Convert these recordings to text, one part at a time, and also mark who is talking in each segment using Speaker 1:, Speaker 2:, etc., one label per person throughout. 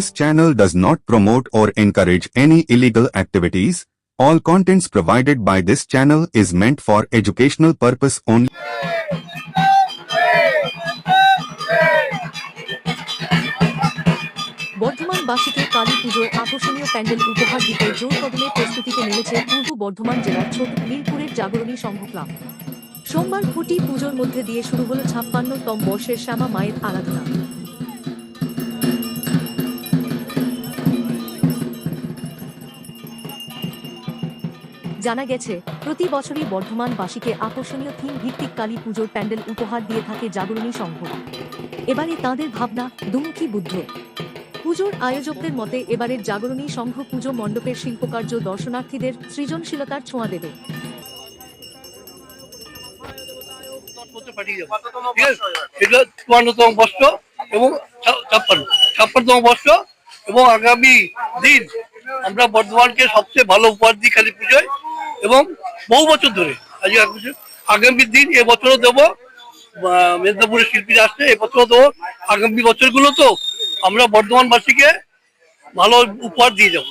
Speaker 1: This channel does not promote or encourage any illegal activities. All contents provided by this channel is meant for educational purpose only.
Speaker 2: বর্ধমানবাসীকে Kali পুজোর আকর্ষণীয় প্যান্ডেল উপহার দিতে জোর কদমে প্রস্তুতিতে নেমেছে পূর্ব বর্ধমান জেলার ছোট নীলপুরের জাগরণী সংঘ ক্লাব সোমবার খুঁটি পুজোর মধ্যে দিয়ে শুরু হলো ছাপ্পান্নতম বর্ষের শ্যামা মায়ের আরাধনা জানা গেছে, প্রতি বছরই বর্ধমানবাসীকে আকর্ষণীয় থিম ভিত্তিক কালী পুজোর প্যান্ডেল উপহার দিয়ে থাকে জাগরণী সংঘ। এবারে তাদের ভাবনা দুমুখী বুদ্ধ। পুজোর আয়োজকদের মতে, এবারের জাগরণী সংঘ পুজো মণ্ডপের শিল্পকার্য দর্শনার্থীদের সৃজনশীলতার ছোঁয়া দেবে।
Speaker 3: এবং আগামী দিন আমরা বর্ধমানকে সবচেয়ে ভালো উপহার দিই কালী পুজোয়। এবং বহু বছর ধরে আজ আগামী দিন এবছরও দেবো মেদিনীপুরের শিল্পীরা আসছে এবছরও দেবো, আগামী বছরগুলো তো আমরা বর্ধমানবাসীকে ভালো উপহার দিয়ে যাব।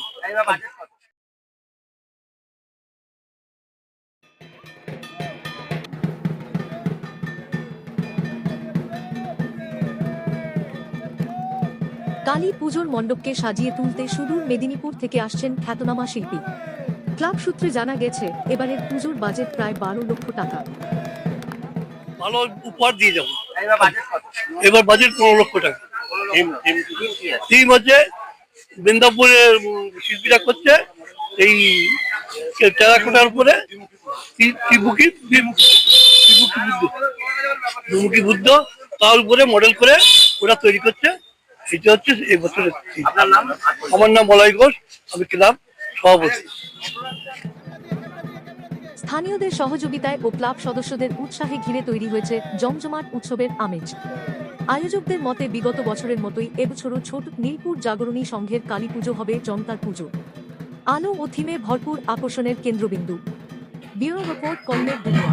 Speaker 2: কালী পুজোর মণ্ডপকে সাজিয়ে তুলতে সুদূর মেদিনীপুর থেকে আসছেন খ্যাতনামা শিল্পী। ক্লাব সূত্রে জানা গেছে এবারের পুজোর বাজেট প্রায় বারো লক্ষ টাকা।
Speaker 3: ভালো উপহার দিয়ে যাব এবার বাজেট পনেরো লক্ষ টাকা। থিম হচ্ছে বৃন্দাপুরের শিল্পীরা করছে এই টেরাকোটার উপরে ত্রি- ত্রিমুখী ত্রিমুখী বুদ্ধ। দুমুখী বুদ্ধ তার উপরে মডেল করে ওরা তৈরি করছে। এটা হচ্ছে এই বছরের আমার নাম বলাই ঘোষ আমি ক্লাব। সভাপতি
Speaker 2: স্থানীয়দের সহযোগিতায় ও ক্লাব সদস্যদের উৎসাহে ঘিরে তৈরি হয়েছে জমজমাট উৎসবের আমেজ। আয়োজকদের মতে, বিগত বছরের মতোই এবছরও ছোট নীলপুর জাগরণী সংঘের কালী পুজো হবে জমকার পুজো। আলো ও থিমে ভরপুর আকর্ষণের কেন্দ্রবিন্দু। ব্যুরো রিপোর্ট কলমের দুনিয়া